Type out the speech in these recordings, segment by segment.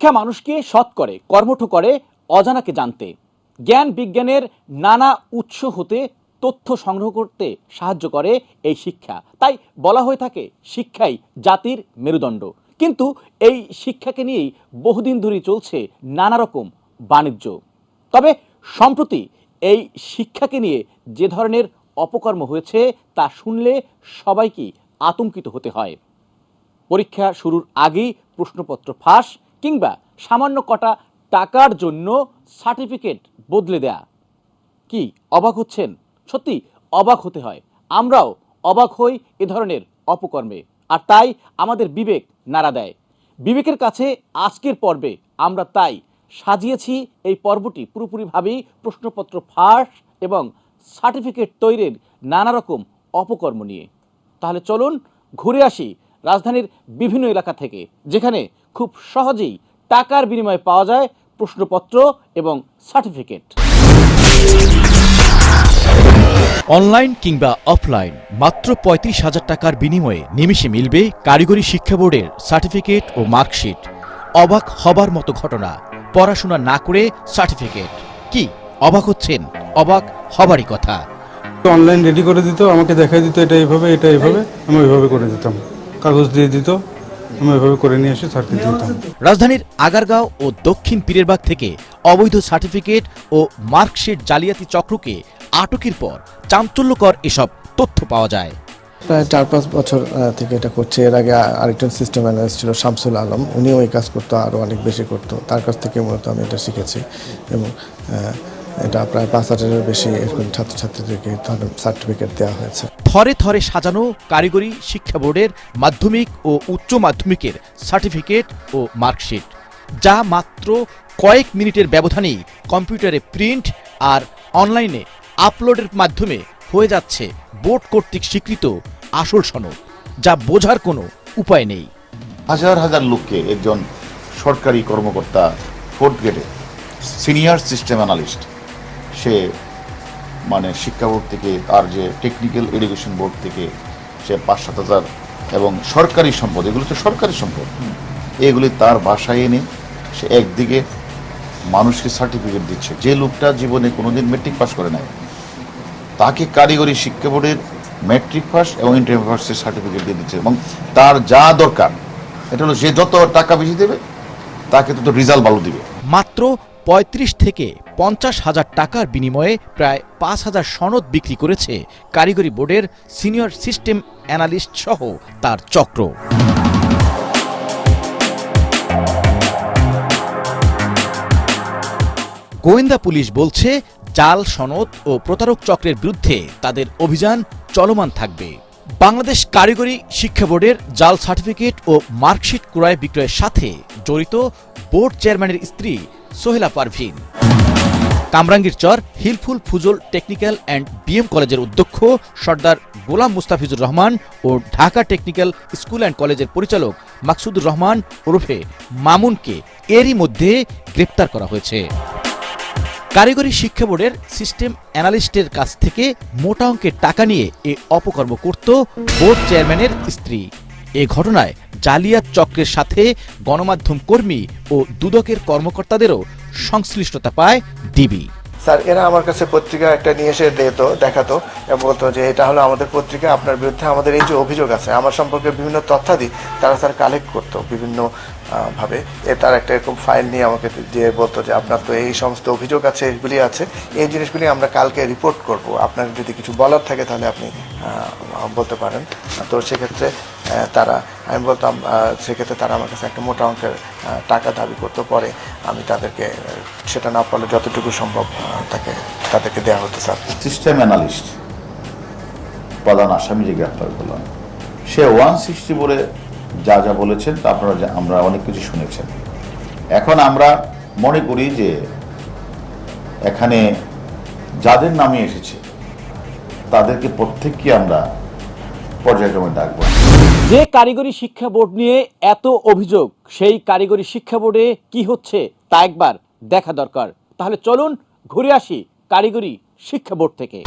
শিক্ষা মানুষকে সৎ করে, কর্মঠ করে, অজানাকে জানতে। জ্ঞান বিজ্ঞানের নানা উৎস হতে, তথ্য সংগ্রহ করতে সাহায্য করে এই শিক্ষা। তাই বলা হয়ে থাকে, শিক্ষাই জাতির মেরুদণ্ড। কিন্তু এই শিক্ষাকে নিয়েই বহুদিন ধরেই চলছে নানা রকম বাণিজ্য। তবে সম্প্রতি এই শিক্ষাকে নিয়ে যে ধরনের অপকর্ম হয়েছে, তা শুনলে সবাইকেই আতঙ্কিত হতে হয়। পরীক্ষা শুরুর আগেই প্রশ্নপত্র ফাঁস কিংবা সামান্য কটা টাকার জন্য সার্টিফিকেট বদলে দেয়া। কি, অবাক হচ্ছেন? সত্যি, অবাক হতে হয়। আমরাও অবাক হই এ ধরনের অপকর্মে। আর তাই আমাদের বিবেক নাড়া দেয়। বিবেকের কাছে আজকের পর্বে আমরা তাই সাজিয়েছি এই পর্বটি পুরোপুরিভাবেই প্রশ্নপত্র ফাঁস এবং সার্টিফিকেট তৈরির নানা রকম অপকর্ম নিয়ে। তাহলে চলুন ঘুরে আসি রাজধানীর বিভিন্ন এলাকা থেকে যেখানে খুব সহজেই টাকার বিনিময়ে পাওয়া যায় প্রশ্নপত্র এবং সার্টিফিকেট। অনলাইন কিংবা অফলাইন মাত্র পঁয়ত্রিশ হাজার টাকার বিনিময়ে নিমিষে মিলবে কারিগরি শিক্ষা বোর্ডের সার্টিফিকেট ও মার্কশিট। অবাক হবার মতো ঘটনা পড়াশোনা না করে সার্টিফিকেট। কি অবাক হচ্ছেন? অবাক হবারই কথা। অনলাইন রেডি করে দিত আমাকে দেখাই দিত এটা এইভাবে এটা এইভাবে আমি ওইভাবে করে দিতাম। কাগজ দিয়ে দিত আমি ওইভাবে করে নিয়ে এসে দিতাম। রাজধানীর আগারগাঁও ও দক্ষিণ পীরেরবাগ থেকে অবৈধ সার্টিফিকেট ও মার্কশিট জালিয়াতি চক্রকে আটকের পর চাঞ্চল্যকর এসব তথ্য পাওয়া যায়। প্রায় চার পাঁচ বছর থেকে এটা করছে। এর আগে আরেকজন সিস্টেম অ্যানালিস্ট ছিল শামসুল আলম। উনিও এই কাজ করতো আরও অনেক বেশি করতো। তার কাছ থেকে মূলত আমি এটা শিখেছি এবং এটা প্রায় পাঁচ হাজারের বেশি এরকম ছাত্রছাত্রীদেরকে সার্টিফিকেট দেওয়া হয়েছে। থরে থরে সাজানো কারিগরি শিক্ষা বোর্ডের মাধ্যমিক ও উচ্চ মাধ্যমিকের সার্টিফিকেট ও মার্কশিট যা মাত্র কয়েক মিনিটের ব্যবধানেই কম্পিউটারে প্রিন্ট আর অনলাইনে আপলোডের মাধ্যমে হয়ে যাচ্ছে বোর্ড কর্তৃক স্বীকৃত আসল সনদ যা বোঝার কোনো উপায় নেই। হাজার হাজার লোককে একজন সরকারি কর্মকর্তা ফোর্থ গ্রেডে সিনিয়র সিস্টেম অ্যানালিস্ট সে মানে শিক্ষা বোর্ড থেকে তার যে টেকনিক্যাল এডুকেশন বোর্ড থেকে সে পাঁচ সাত হাজার এবং সরকারি সম্পদ, এগুলো তো সরকারি সম্পদ, এগুলি তার বাসায় এনে সে একদিকে মানুষকে সার্টিফিকেট দিচ্ছে। যে লোকটা জীবনে কোনোদিন মেট্রিক পাস করে নাই, তাকে কারিগরি শিক্ষা বোর্ডের ম্যাট্রিক পাস এবং ইন্টারমিডিয়েট পাসের সার্টিফিকেট দিয়ে দিচ্ছে এবং তার যা দরকার, এটা হলো সে যত টাকা বেশি দেবে, তাকে তত রেজাল্ট ভালো দিবে। মাত্র পঁয়ত্রিশ থেকে পঞ্চাশ হাজার টাকার বিনিময়ে প্রায় পাঁচ হাজার সনদ বিক্রি করেছে কারিগরি বোর্ডের সিনিয়র সিস্টেম অ্যানালিস্ট সহ তার চক্র। গোয়েন্দা পুলিশ বলছে, জাল সনদ ও প্রতারক চক্রের বিরুদ্ধে তাদের অভিযান চলমান থাকবে। বাংলাদেশ কারিগরি শিক্ষা বোর্ডের জাল সার্টিফিকেট ও মার্কশিট ক্রয় বিক্রয়ের সাথে জড়িত বোর্ড চেয়ারম্যানের স্ত্রী Sohela Parvin. Kamrangir Char, Hilful Fuzul technical and BM কলেজের অধ্যক্ষ সর্দার গোলাম মুস্তাফিজুর রহমান ও ঢাকা টেকনিক্যাল স্কুল অ্যান্ড কলেজের পরিচালক মাকসুদুর রহমান ওরফে মামুনকে এরই মধ্যে গ্রেপ্তার করা হয়েছে। কারিগরি শিক্ষা বোর্ডের সিস্টেম অ্যানালিস্টের কাছ থেকে মোটা অঙ্কের টাকা নিয়ে এ অপকর্ম করত বোর্ড চেয়ারম্যানের স্ত্রী। এ ঘটনায় জালিয়াত চক্রের সাথে গণমাধ্যম কর্মী ও দুদকের কর্মকর্তাদেরও সংশ্লিষ্টতা পায় ডিবি। স্যার, এরা আমার কাছে পত্রিকা একটা নিয়ে এসে দিত, দেখাতো বলতো যে এটা হলো আমাদের পত্রিকা, আপনার বিরুদ্ধে আমাদের এই যে অভিযোগ আছে, আমার সম্পর্কে বিভিন্ন তথ্যাদি তারা স্যার কালেক্ট করতো, বিভিন্ন ভাবে। এ তার একটা এরকম ফাইল নিয়ে আমাকে দিয়ে বলতো যে, আপনার তো এই সমস্ত অভিযোগ আছে, এগুলি আছে। এই জিনিসগুলি আমরা কালকে রিপোর্ট করব। আপনার যদি কিছু বলার থাকে তাহলে আপনি বলতে পারেন। তো সেক্ষেত্রে তারা, আমি বলতাম সেক্ষেত্রে তারা আমার কাছে একটা মোটা অঙ্কের টাকা দাবি করতে। পরে আমি তাদেরকে, সেটা না পারলে যতটুকু সম্ভব তাকে, তাদেরকে দেওয়া হতো, স্যার। সিস্টেম অ্যানালিস্ট প্রধান আসামি যে গ্রেপ্তার করলাম। সে ওয়ান সিক্সটি বলে যা যা বলেছেন তা আপনারা আমরা অনেক কিছু শুনেছেন। এখন আমরা মনে করি যে এখানে যাদের নামে এসেছে, তাদেরকে প্রত্যেককে আমরা পর্যায়ক্রমে ডাকবো। যে কারিগরি শিক্ষা বোর্ড নিয়ে এত অভিযোগ, সেই কারিগরি শিক্ষা বোর্ডে কি হচ্ছে তা একবার দেখা দরকার। তাহলে চলুন ঘুরে আসি কারিগরি শিক্ষা বোর্ড থেকে।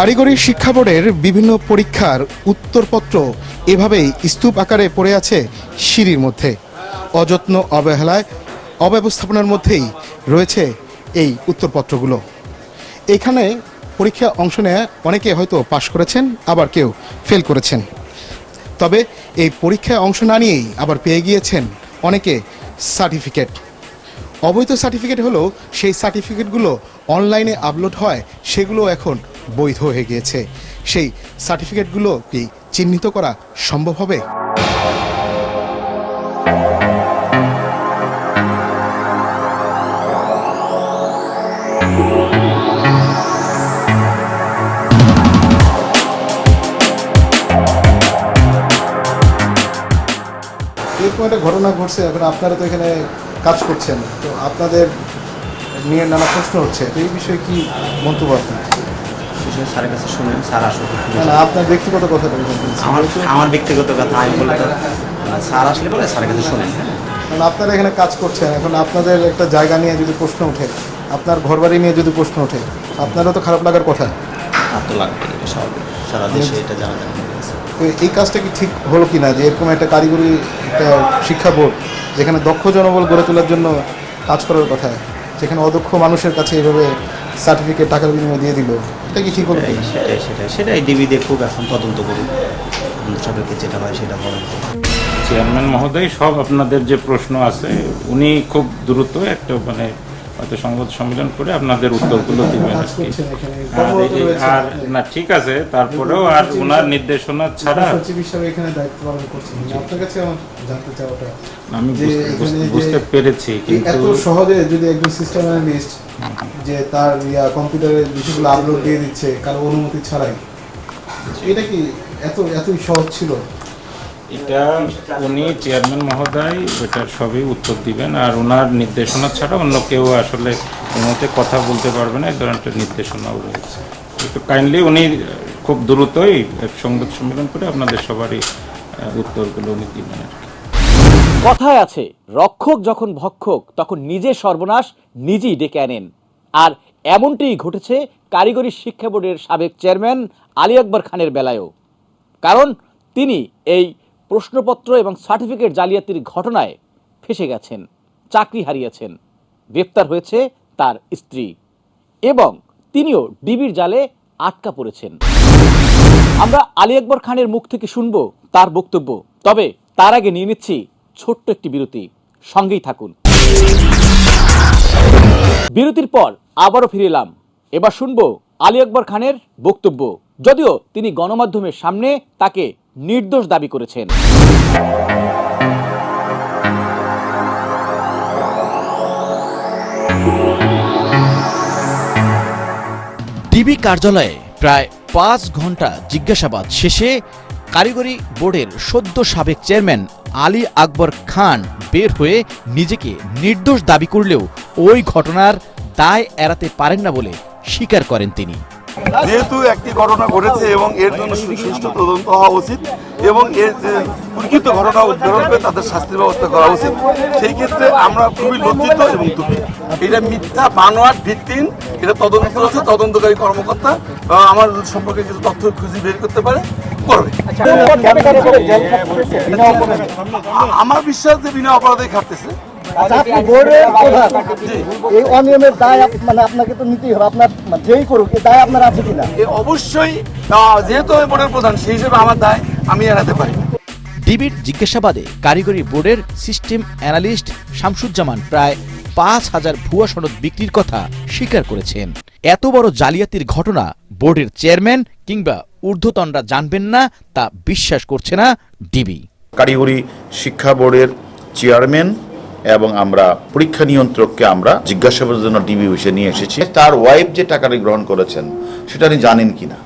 কারিগরি শিক্ষা বোর্ডের বিভিন্ন পরীক্ষার উত্তরপত্র এভাবেই স্তূপ আকারে পড়ে আছে সিঁড়ির মধ্যে। অযত্ন অবহেলায় অব্যবস্থাপনার মধ্যেই রয়েছে এই উত্তরপত্রগুলো। এখানে পরীক্ষা অংশ নেয় অনেকে হয়তো পাশ করেছেন, আবার কেউ ফেল করেছেন। তবে এই পরীক্ষায় অংশ না নিয়েই আবার পেয়ে গিয়েছেন অনেকে সার্টিফিকেট। অবৈধ সার্টিফিকেট হলেও সেই সার্টিফিকেটগুলো অনলাইনে আপলোড হয়, সেগুলো এখন বৈধ হয়ে গিয়েছে। সেই সার্টিফিকেটগুলো কি চিহ্নিত করা সম্ভব হবে? এরকম একটা ঘটনা ঘটছে, এখন আপনারা তো এখানে কাজ করছেন। তো আপনাদের নিয়ে নানা প্রশ্ন হচ্ছে, তো এই বিষয়ে কি মন্তব্য আপনার? বিষয়ে স্যারের কাছে শুনেন স্যার আসলে না না আপনার ব্যক্তিগত আমি আমার আমার ব্যক্তিগত কথা আমি বলে তো স্যার আসলে বলে স্যারের কাছে শুনেন হ্যাঁ কারণ আপনারা এখানে কাজ করছেন এখন আপনাদের একটা জায়গা নিয়ে যদি প্রশ্ন ওঠে আপনার ঘরবাড়ি নিয়ে যদি প্রশ্ন ওঠে আপনারও তো খারাপ লাগার কথা। আর তো লাগবে স্বাভাবিক। সারা দেশে এটা জানা। তো এই কাজটা কি ঠিক হলো কি না যে এরকম একটা কারিগরি একটা শিক্ষা বোর্ড যেখানে দক্ষ জনবল গড়ে তোলার জন্য কাজ করার কথা যেখানে অদক্ষ মানুষের কাছে এইভাবে সার্টিফিকেট টাকার বিনিময়ে দিয়ে দিল। এটা কি ঠিক হলো সেটাই সেটাই সেটাই সেটাই ডিবি দেখুক এখন তদন্ত করুক। সবাইকে যেটা হয় সেটা বলেন চেয়ারম্যান মহোদয় সব আপনাদের যে প্রশ্ন আছে উনি খুব দ্রুত একটা মানে হয়তো সংবাদ সম্মেলন করে আপনাদের উত্তরগুলো দিবেন আর কি। না ঠিক আছে তারপরেও আর ওনার নির্দেশনা ছাড়া এখানে দায়িত্ব পালন করছেন। আপনার কাছে আমার জানতে চাওয়াটা আমি বুঝতে পেরেছি কিন্তু এত সহজে যদি একজন সিস্টেম অ্যানালিস্ট যে তার ইয়া কম্পিউটারে বিষয়গুলো আপলোড দিয়ে দিচ্ছে কারও অনুমতি ছাড়াই। এটা কি এত এতই সহজ ছিল? এটা উনি চেয়ারম্যান মহোদয়, এটার সবই উত্তর দিবেন। আর ওনার নির্দেশনা ছাড়া অন্য কেউ আসলে মুহূর্তে কথা বলতে পারবে না, এই ধরনের নির্দেশনাও রয়েছে। একটু কাইন্ডলি উনি খুব দ্রুতই সংবাদ সম্মেলন করে আপনাদের সবারই উত্তরগুলো উনি দিবেন আর কথায় আছে, রক্ষক যখন ভক্ষক, তখন নিজে সর্বনাশ নিজেই ডেকে আনেন। আর এমনটিই ঘটেছে কারিগরি শিক্ষা বোর্ডের সাবেক চেয়ারম্যান আলী আকবর খানের বেলায়ও। কারণ তিনি এই প্রশ্নপত্র এবং সার্টিফিকেট জালিয়াতির ঘটনায় ফেসে গেছেন, চাকরি হারিয়েছেন, গ্রেপ্তার হয়েছে তার স্ত্রী এবং তিনিও ডিবির জালে আটকা পড়েছেন। আমরা আলী আকবর খানের মুখ থেকে শুনব তার বক্তব্য, তবে তার আগে নিয়ে নিচ্ছি ছোট্ট একটি বিরতি। সঙ্গেই থাকুন। বিরতির পর আবারও ফিরে এলাম। এবার শুনব আলী আকবর খানের বক্তব্য। যদিও তিনি গণমাধ্যমের সামনে তাকে নির্দোষ দাবি করেছেন। ডিবি কার্যালয়ে প্রায় পাঁচ ঘণ্টা জিজ্ঞাসাবাদ শেষে কারিগরি বোর্ডের সদ্য সাবেক চেয়ারম্যান আলী আকবর খান বের হয়ে নিজেকে নির্দোষ দাবি করলেও ওই ঘটনার দায় এড়াতে পারেন না বলে স্বীকার করেন তিনি। যেহেতু একটি ঘটনা ঘটেছে এবং এর জন্য সুষ্ঠু তদন্ত হওয়া উচিত এবং এর যে প্রকৃত ঘটনা উদ্ধারণ করে তাদের শাস্তির ব্যবস্থা করা উচিত। সেই ক্ষেত্রে আমরা খুবই লজ্জিত এবং দুঃখিত। এটা মিথ্যা বানোয়ার ভিত্তিহীন। এটা তদন্ত হচ্ছে তদন্তকারী কর্মকর্তা আমার সম্পর্কে কিছু তথ্য খুঁজে বের করতে পারে করবে। আমার বিশ্বাস যে বিনা অপরাধে খাটতেছে আপনি বোর্ডের প্রধান এই অনিয়মের দায় মানে আপনাকে তো নিতেই হবে আপনার মানে যেই করুক এই দায় আপনার আছে কিনা? অবশ্যই যেহেতু আমি বোর্ডের প্রধান সেই হিসেবে আমার দায় আমি এড়াতে পারি। ডিবির জিজ্ঞাসাবাদে কারিগরি বোর্ডের সিস্টেম অ্যানালিস্ট শামসুজ্জামান প্রায় পাঁচ হাজার ভুয়া সনদ বিক্রির কথা স্বীকার করেছেন। এত বড় জালিয়াতির ঘটনা বোর্ডের চেয়ারম্যান কিংবা ঊর্ধ্বতনরা জানবেন না তা বিশ্বাস করছে না ডিবি। কারিগরি শিক্ষা বোর্ডের চেয়ারম্যান এবং আমরা পরীক্ষা নিয়ন্ত্রককে আমরা জিজ্ঞাসাবাদের জন্য ডিবি অফিসে নিয়ে এসেছি। তার ওয়াইফ যে টাকাটি গ্রহণ করেছেন, সেটা আপনি জানেন কি না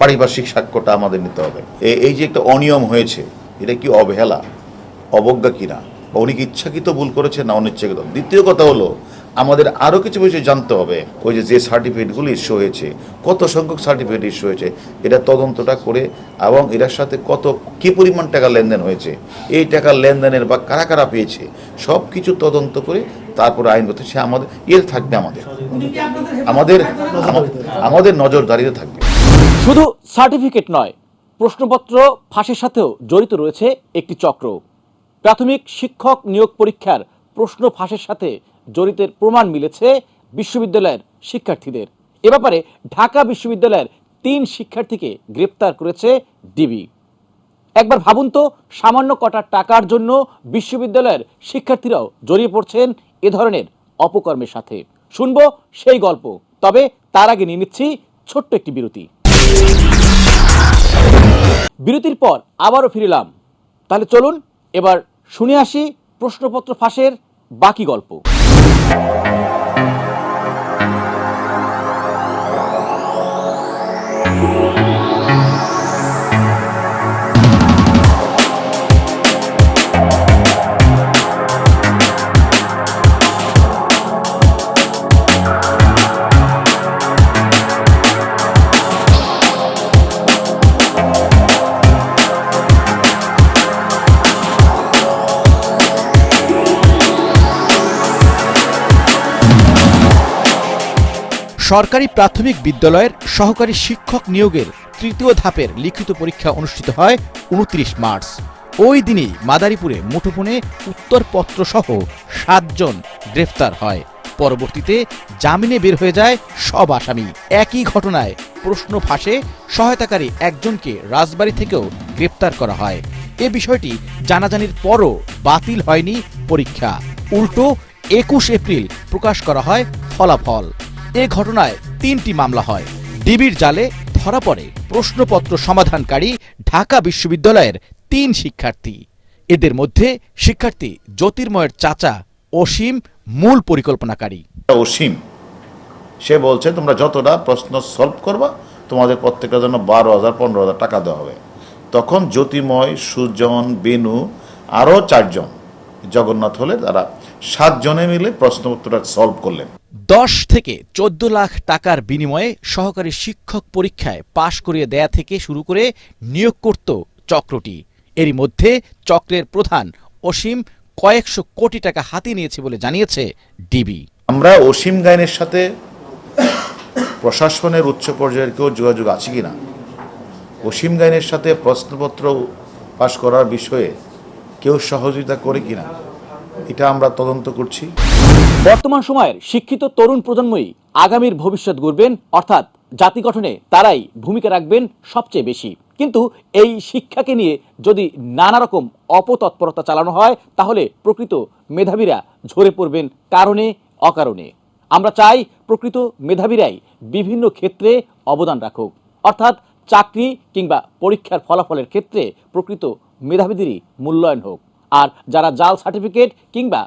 পারিপার্শ্বিক সাক্ষ্যটা আমাদের নিতে হবে। এই যে একটা অনিয়ম হয়েছে, এটা কি অবহেলা, অবজ্ঞা কিনা? বা উনি কি ইচ্ছাকৃত ভুল করেছেন না অনিচ্ছাকৃত? দ্বিতীয় কথা হলো আমাদের আরও কিছু বিষয় জানতে হবে। ওই যে যে সার্টিফিকেটগুলো ইস্যু হয়েছে, কত সংখ্যক সার্টিফিকেট ইস্যু হয়েছে, এটা তদন্তটা করে এবং এটার সাথে কত, কি পরিমাণ টাকা লেনদেন হয়েছে, এই টাকার লেনদেনের বা কারা কারা পেয়েছে সব কিছু তদন্ত করে তারপরে আইনগত সে আমাদের, এর থাকবে আমাদের। আমাদের আমাদের নজরদারিতে থাকবে। শুধু সার্টিফিকেট নয়, প্রশ্নপত্র ফাঁসের সাথেও জড়িত রয়েছে একটি চক্র। প্রাথমিক শিক্ষক নিয়োগ পরীক্ষার প্রশ্ন ফাঁসের সাথে জড়িতের প্রমাণ মিলেছে বিশ্ববিদ্যালয়ের শিক্ষার্থীদের। এ ব্যাপারে ঢাকা বিশ্ববিদ্যালয়ের তিন শিক্ষার্থীকে গ্রেপ্তার করেছে ডিবি। একবার ভাবুন তো, সামান্য কটা টাকার জন্য বিশ্ববিদ্যালয়ের শিক্ষার্থীরাও জড়িয়ে পড়ছেন এ ধরনের অপকর্মের সাথে। শুনব সেই গল্প, তবে তার আগে নিয়ে নিচ্ছি ছোট্ট একটি বিরতি। বিরতির পর আবারও ফিরিলাম। তাহলে চলুন, এবার শুনে আসি প্রশ্নপত্র ফাঁসের বাকি গল্প। Música সরকারি প্রাথমিক বিদ্যালয়ের সহকারী শিক্ষক নিয়োগের তৃতীয় ধাপের লিখিত পরীক্ষা অনুষ্ঠিত হয় উনত্রিশ মার্চ। ওই দিনই মাদারীপুরে মুঠোফোনে উত্তরপত্র সহ সাতজন গ্রেফতার হয়। পরবর্তীতে জামিনে বের হয়ে যায় সব আসামি। একই ঘটনায় প্রশ্ন ফাঁসে সহায়তাকারী একজনকে রাজবাড়ি থেকেও গ্রেপ্তার করা হয়। এ বিষয়টি জানাজানির পরও বাতিল হয়নি পরীক্ষা। উল্টো একুশ এপ্রিল প্রকাশ করা হয় ফলাফল। এ ঘটনায় তিনটি মামলা হয়। ডিবির জালে ধরা পড়ে প্রশ্নপত্র সমাধানকারী ঢাকা বিশ্ববিদ্যালয়ের তিন শিক্ষার্থী। এদের মধ্যে শিক্ষার্থী জ্যোতির্ময়ের চাচা অসীম মূল পরিকল্পনাকারী। অসীম, সে বলছে, তোমরা যতটা প্রশ্ন সলভ করবা, তোমাদের প্রত্যেকের জন্য বারো হাজার, পনেরো হাজার টাকা দেওয়া হবে। তখন জ্যোতিময় সুজন, বেনু আরও চারজন জগন্নাথ হলে তারা সাতজনে মিলে প্রশ্নপত্রটা সলভ করলেন। দশ থেকে চোদ্দ লাখ টাকার বিনিময়ে সহকারী শিক্ষক পরীক্ষায় পাশ করিয়ে দেয়া থেকে শুরু করে নিয়োগ করত চক্রটি। এরই মধ্যে চক্রের প্রধান অসীম কয়েকশো কোটি টাকা হাতিয়ে নিয়েছে বলে জানিয়েছে ডিবি। আমরা অসীম গাইনের সাথে প্রশাসনের উচ্চ পর্যায়ের কেউ যোগাযোগ আছে কিনা? অসীম গায়নের সাথে প্রশ্নপত্র পাশ করার বিষয়ে কেউ সহযোগিতা করে কিনা? এটা আমরা তদন্ত করছি। বর্তমান সময়ের শিক্ষিত তরুণ প্রজন্মই আগামীর ভবিষ্যৎ গড়বেন, অর্থাৎ জাতি গঠনে তারাই ভূমিকা রাখবেন সবচেয়ে বেশি। কিন্তু এই শিক্ষাকে নিয়ে যদি নানা রকম অপতৎপরতা চালানো হয়, তাহলে প্রকৃত মেধাবীরা ঝরে পড়বেন কারণে, অকারণে। আমরা চাই প্রকৃত মেধাবীরাই বিভিন্ন ক্ষেত্রে অবদান রাখুক। অর্থাৎ চাকরি কিংবা পরীক্ষার ফলাফলের ক্ষেত্রে প্রকৃত মেধাবীদেরই মূল্যায়ন হোক। আর যারা জাল সার্টিফিকেট কিংবা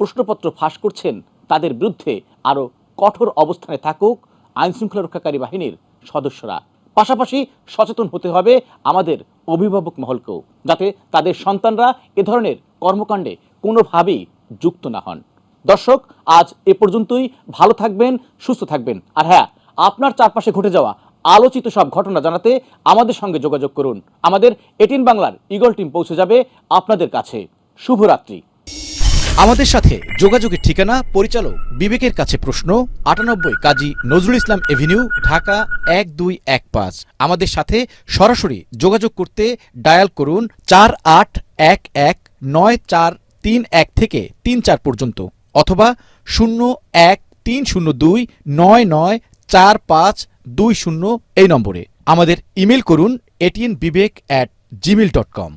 প্রশ্নপত্র ফাঁস করছেন তাদের বিরুদ্ধে আরও কঠোর অবস্থানে থাকুক আইনশৃঙ্খলা রক্ষাকারী বাহিনীর সদস্যরা। পাশাপাশি সচেতন হতে হবে আমাদের অভিভাবক মহলকেও, যাতে তাদের সন্তানরা এ ধরনের কর্মকাণ্ডে কোনোভাবেই যুক্ত না হন। দর্শক, আজ এ পর্যন্তই। ভালো থাকবেন, সুস্থ থাকবেন। আর হ্যাঁ আপনার চারপাশে ঘটে যাওয়া আলোচিত সব ঘটনা জানাতে আমাদের সঙ্গে যোগাযোগ করুন। আমাদের এটিন বাংলার ইগল টিম পৌঁছে যাবে আপনাদের কাছে। শুভরাত্রি। আমাদের সাথে যোগাযোগের ঠিকানা পরিচালক বিবেকের কাছে প্রশ্ন, আটানব্বই কাজী নজরুল ইসলাম এভিনিউ, ঢাকা এক দুই এক পাঁচ। আমাদের সাথে সরাসরি যোগাযোগ করতে ডায়াল করুন চার আট এক এক নয় চার তিন এক থেকে তিন চার পর্যন্ত অথবা শূন্য এক তিন শূন্য দুই নয় নয় চার পাঁচ দুই শূন্য এই নম্বরে। আমাদের ইমেল করুন ATN Bibek at Gmail dot com